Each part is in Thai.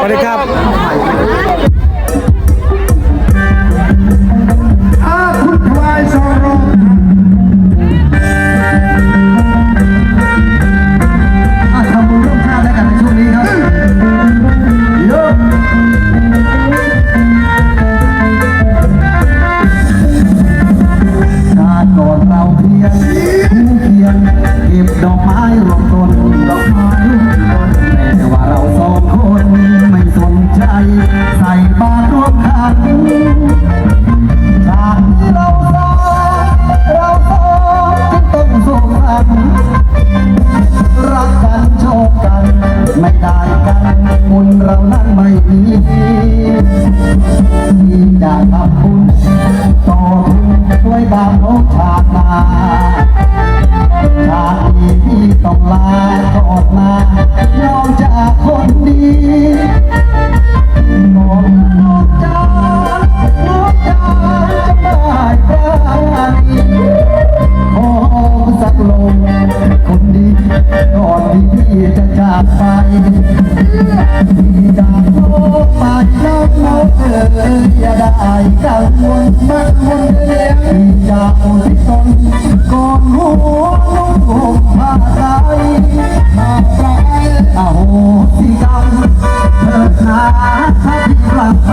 สวัสดีครับ บาวน้องา จากโลกปาดน้งน้องเธออย่าได้กังวลมักวนเลี้ยงจากอุทนก่อนหัวน้องห่ผ้าใสมาแปรเอาสีดำเธอขาทับกลับไป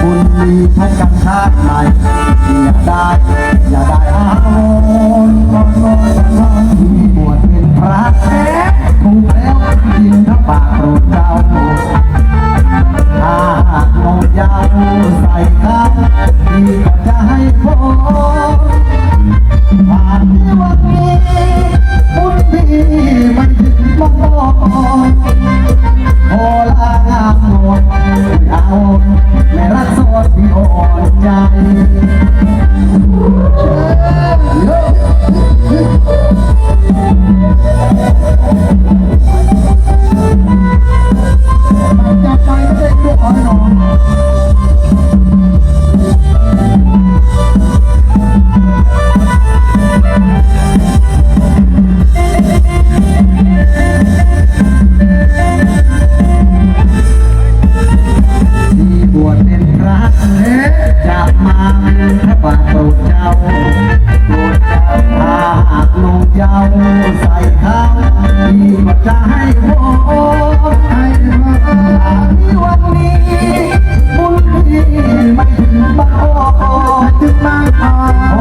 บุญมีทั้กันชาติ แม่รักโสดที่อ่อนใจ ติดมาพาโห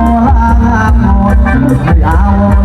ราหมดอา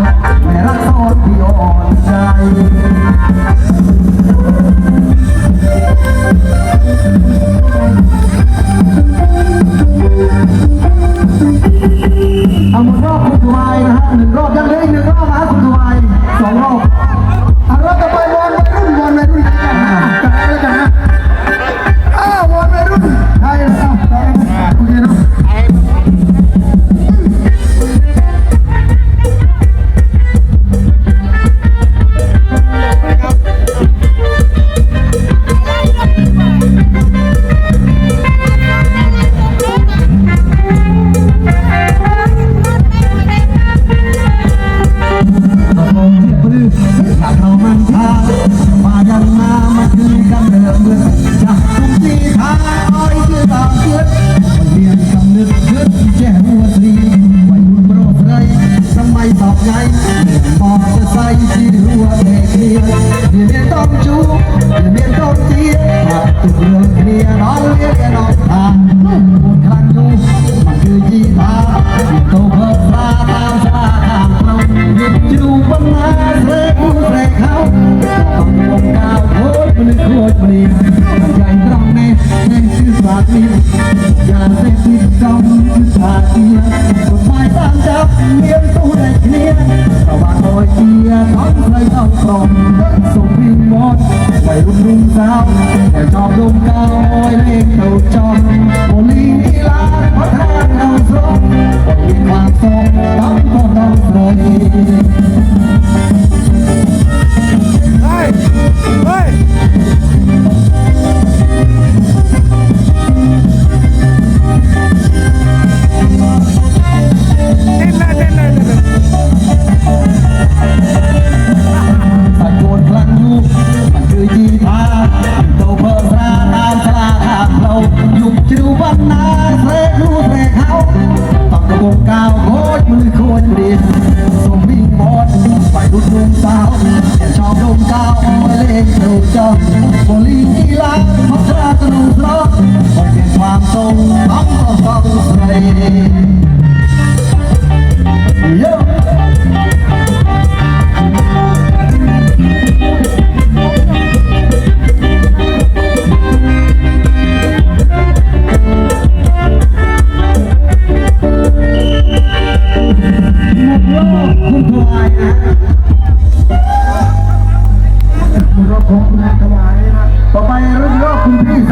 sao để cho đông cao lên đầu trong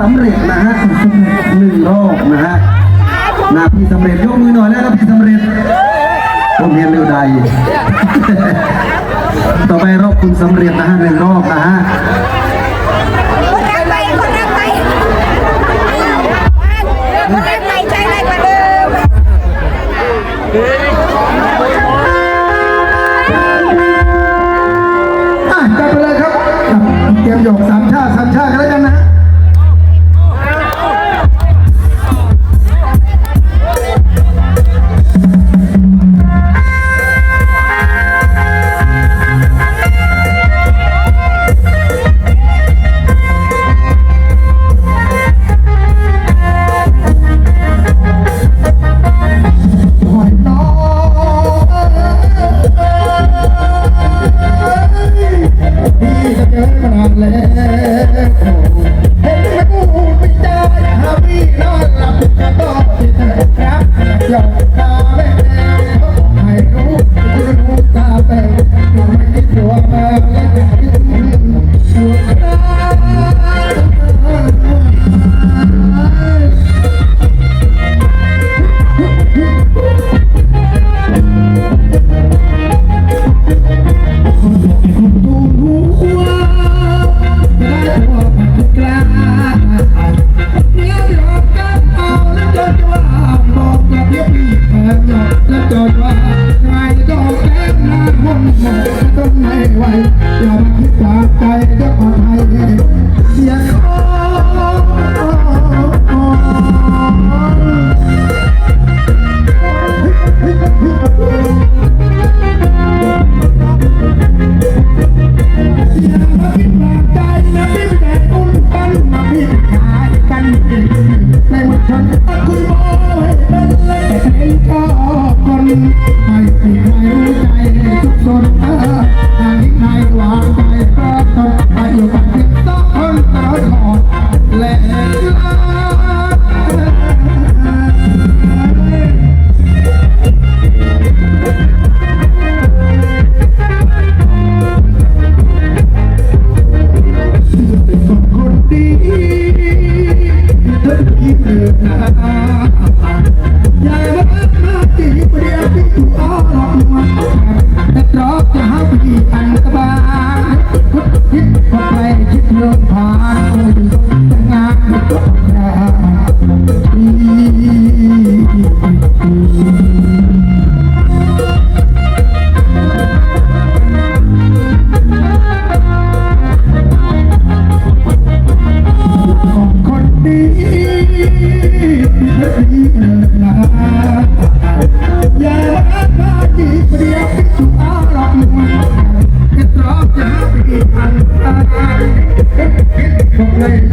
สำเร็จนะฮะหนึ่งรอบนะฮะนาพี่สำเร็จยกมือหน่อยแล้วนะพี่สำเร็จผมเรียนเร็วใดต่อไปรอบคุณสำเร็จนะฮะหนึ่งรอบนะฮะคนแรกไปคนรักไปใจแรงกว่าเดิม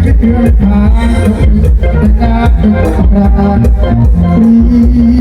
คิดถึงทางตะการตะการ